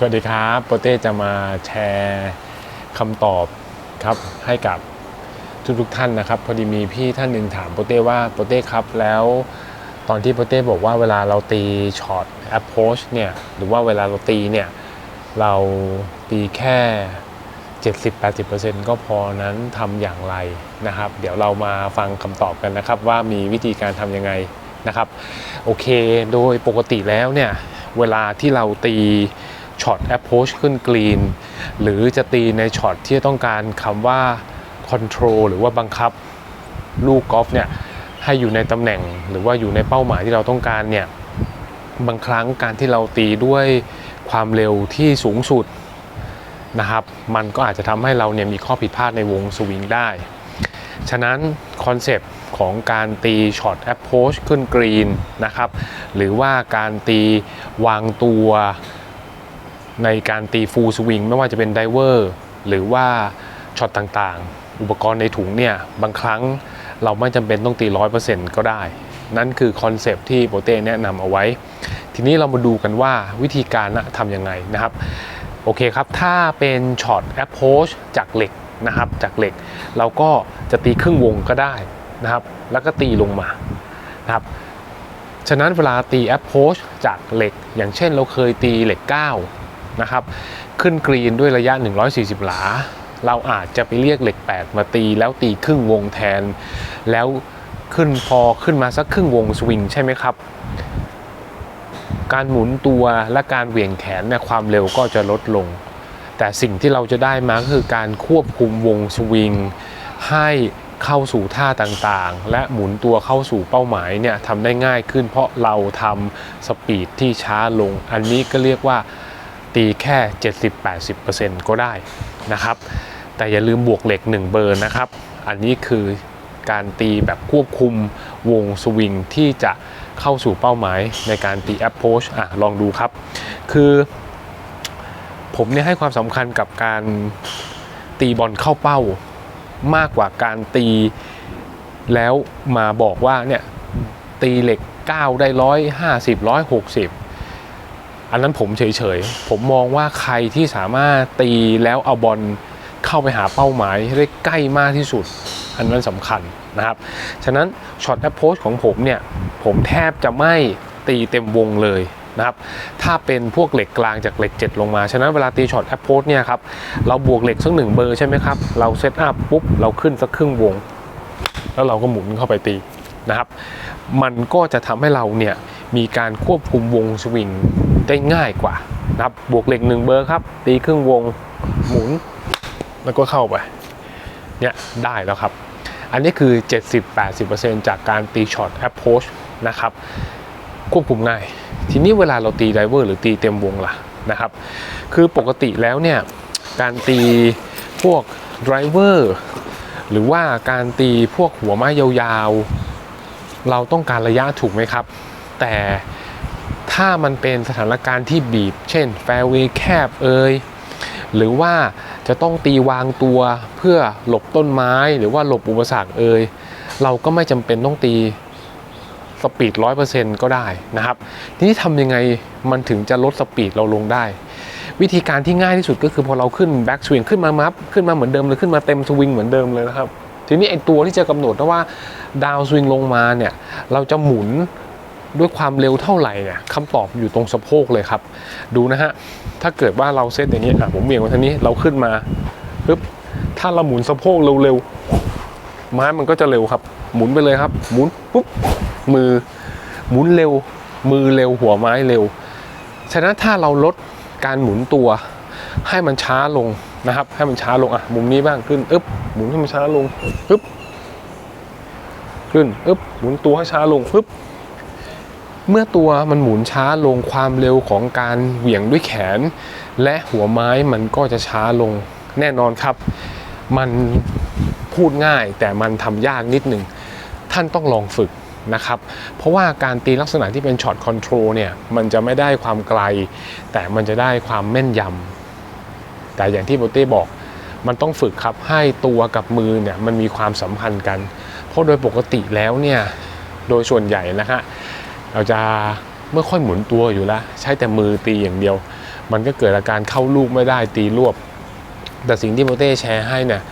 สวัสดีครับโปเต้จะมาแชร์คำตอบครับให้กับทุกทุกท่านนะครับพอดีมีพี่ท่านหนึ่งถามโปเต้ว่าโปเต้ครับแล้วตอนที่โปเต้บอกว่าเวลาเราตีช็อต approach เนี่ยหรือว่าเวลาเราตีเนี่ยเราตีแค่ 70-80%ก็พอนั้นทำอย่างไรนะครับ เดี๋ยวเรามาฟังคำตอบกันนะครับ ว่ามีวิธีการทำยังไงนะครับ โอเค โดยปกติแล้วเนี่ยเวลาที่เราตี ช็อต approach ขึ้นกรีน หรือจะตีในช็อตที่ต้องการคำว่า control หรือว่าบังคับลูกกอล์ฟเนี่ยให้อยู่ในตำแหน่งหรือว่าอยู่ในเป้าหมายที่เราต้องการเนี่ยบางครั้งการที่เราตีด้วยความเร็วที่สูงสุดนะครับ มันก็อาจจะทำให้เราเนี่ยมีข้อผิดพลาดในวงสวิงได้ ฉะนั้นคอนเซปต์ของการตีช็อตแอปโพชขึ้นกรีนนะครับ หรือว่าการตีวางตัว ในการตีฟูลสวิงไม่ว่าจะเป็นไดเวอร์หรือว่าช็อตต่างๆ อุปกรณ์ในถุงเนี่ย บางครั้งเราไม่จำเป็นต้องตี 100%ก็ได้ นั่นคือคอนเซปที่โปเต้แนะนำเอาไว้ ทีนี้เรามาดูกันว่าวิธีการนะทำยังไงนะครับ โอเคครับ ถ้าเป็นช็อตแอปโพชจากเหล็กนะครับ จากเหล็ก เราก็จะตีครึ่งวงก็ได้นะครับ แล้วก็ตีลงมานะครับฉะนั้นเวลาตีแอปโพชจากเหล็ก อย่างเช่นเราเคยตีเหล็ก 9 นะครับ ขึ้นกรีนด้วยระยะ 140 หลา เราอาจจะไปเรียกเหล็ก 8 มาตีแล้วตีครึ่งวงแทน แล้วขึ้นพอขึ้นมาสักครึ่งวงสวิงใช่ไหมครับ การหมุนตัวและการเหวี่ยงแขนเนี่ยความเร็วก็จะลดลง แต่สิ่งที่เราจะได้มาคือการควบคุมวงสวิงให้เข้าสู่ท่าต่างๆ และหมุนตัวเข้าสู่เป้าหมายเนี่ยทำได้ง่ายขึ้นเพราะเราทำสปีดที่ช้าลง อันนี้ก็เรียกว่า ตีแค่ 70-80%ก็ได้นะครับ แต่อย่าลืมบวกเหล็ก 1 เบอร์นะครับ อันนี้คือการตีแบบควบคุมวงสวิงที่จะเข้าสู่เป้าหมายในการตีแอปโพชอะลองดูครับ คือผมเนี่ยให้ความสำคัญกับการตีบอลเข้าเป้ามากกว่าการตีแล้วมาบอกว่าเนี่ยตีเหล็ก 9 ได้ร้อยห้าสิบร้อยหกสิบ อันนั้นผมเฉยๆ ผมมองว่าใครที่สามารถตีแล้วเอาบอลเข้าไปหาเป้าหมายให้ได้ใกล้มากที่สุด อันนั้นสำคัญนะครับ ฉะนั้นช็อตแอปโพสของผมเนี่ยผมแทบจะไม่ตีเต็มวงเลยนะครับ ถ้าเป็นพวกเหล็กกลางจากเหล็ก 7 ลงมา ฉะนั้นเวลาตีช็อตแอปโพสเนี่ยครับ เราบวกเหล็กสักหนึ่งเบอร์ใช่ไหมครับ เราเซตอัพปุ๊บ เราขึ้นสักครึ่งวง แล้วเราก็หมุนเข้าไปตีนะครับ มันก็จะทำให้เราเนี่ยมีการควบคุมวงสวิง ได้ง่ายกว่านะครับบวกเหล็กหนึ่งเบอร์ครับ ตีครึ่งวงหมุน แล้วก็เข้าไป เนี่ยได้แล้วครับ อันนี้คือ 70-80%จากการตีช็อตแอปโพชนะครับ ควบคุมง่าย ทีนี้เวลาเราตีไดเวอร์หรือตีเต็มวงล่ะนะครับ คือปกติแล้วเนี่ย การตีพวกไดรเวอร์หรือว่าการตีพวกหัวไม้ยาวๆ เราต้องการระยะถูกไหมครับ แต่ ถ้ามันเป็นสถานการณ์ที่บีบ เช่นแฟร์เวย์แคบเอยหรือว่าจะต้องตีวางตัวเพื่อหลบต้นไม้หรือว่าหลบอุปสรรคเอยเราก็ไม่จำเป็นต้องตีสปีดร้อยเปอร์เซ็นต์ก็ได้นะครับ ทีนี้ทำยังไงมันถึงจะลดสปีดเราลงได้ วิธีการที่ง่ายที่สุดก็คือพอเราขึ้นแบ็กสวิงขึ้นมามัฟขึ้นมาเหมือนเดิมเลยขึ้นมาเต็มสวิงเหมือนเดิมเลยนะครับ ทีนี้ไอตัวที่จะกำหนดนะว่าดาวสวิงลงมาเนี่ยเราจะหมุน ด้วยความเร็วเท่าไหร่เนี่ยคำตอบอยู่ตรงสะโพกเลยครับ ดูนะฮะ ถ้าเกิดว่าเราเซตอย่างนี้อะผมเบี่ยงมาทางนี้เราขึ้นมาปึ๊บถ้าเราหมุนสะโพกเร็วๆไม้มันก็จะเร็วครับ หมุนไปเลยครับ หมุนปุ๊บมือหมุนเร็ว มือเร็วหัวไม้เร็ว ฉะนั้นถ้าเราลดการหมุนตัว ให้มันช้าลงนะครับ ให้มันช้าลงอะมุมนี้บ้างขึ้นอึ๊บหมุนให้มันช้าลงปึ๊บขึ้นอึ๊บหมุนตัวให้ช้าลงปึ๊บ เมื่อตัวมันหมุนช้าลงความเร็วของการเหวี่ยงด้วยแขน และหัวไม้มันก็จะช้าลงแน่นอนครับ มันพูดง่ายแต่มันทำยากนิดหนึ่งท่านต้องลองฝึกนะครับ เพราะว่าการตีลักษณะที่เป็นช็อตคอนโทรลเนี่ยมันจะไม่ได้ความไกล แต่มันจะได้ความแม่นยำแต่อย่างที่โบเต้บอกมันต้องฝึกครับให้ตัวกับมือเนี่ยมันมีความสัมพันธ์กัน เพราะโดยปกติแล้วเนี่ยโดยส่วนใหญ่นะฮะ เราจะไม่ค่อยหมุนตัวอยู่แล้ว ใช้แต่มือตีอย่างเดียว มันก็เกิดอาการเข้าลูกไม่ได้ตีรวบ แต่สิ่งที่โปเต้แชร์ให้เนี่ย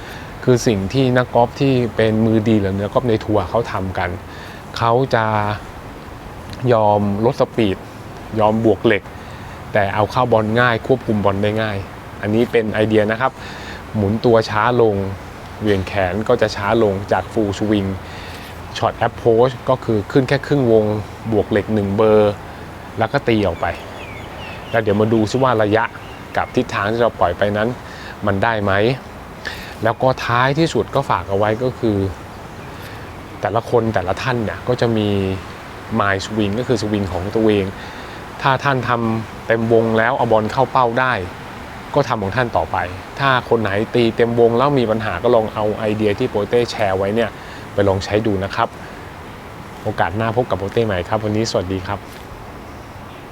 คือสิ่งที่นักกอล์ฟที่เป็นมือดีหรือนักกอล์ฟในทัวร์เขาทำกัน เขาจะยอมลดสปีด ยอมบวกเหล็ก แต่เอาเข้าบอลง่าย ควบคุมบอลได้ง่าย อันนี้เป็นไอเดียนะครับ หมุนตัวช้าลง เวียงแขนก็จะช้าลงจากฟูลสวิง ช็อตแอปโพสก็คือขึ้นแค่ครึ่งวงบวกเหล็ก 1 เบอร์ แล้วก็ตีออกไป แล้วเดี๋ยวมาดูซิว่าระยะกับทิศทางที่เราปล่อยไปนั้น มันได้ไหม แล้วก็ท้ายที่สุดก็ฝากเอาไว้ก็คือ แต่ละคนแต่ละท่านเนี่ยก็จะมี my swing ก็คือสวิงของตัวเอง ถ้าท่านทำเต็มวงแล้วเอาบอลเข้าเป้าได้ ก็ทำของท่านต่อไป ถ้าคนไหนตีเต็มวงแล้วมีปัญหาก็ลองเอาไอเดียที่โปเต้แชร์ไว้เนี่ย ไปลองใช้ดูนะครับ โอกาสหน้าพบกับโปเต้ใหม่ครับ วันนี้สวัสดีครับ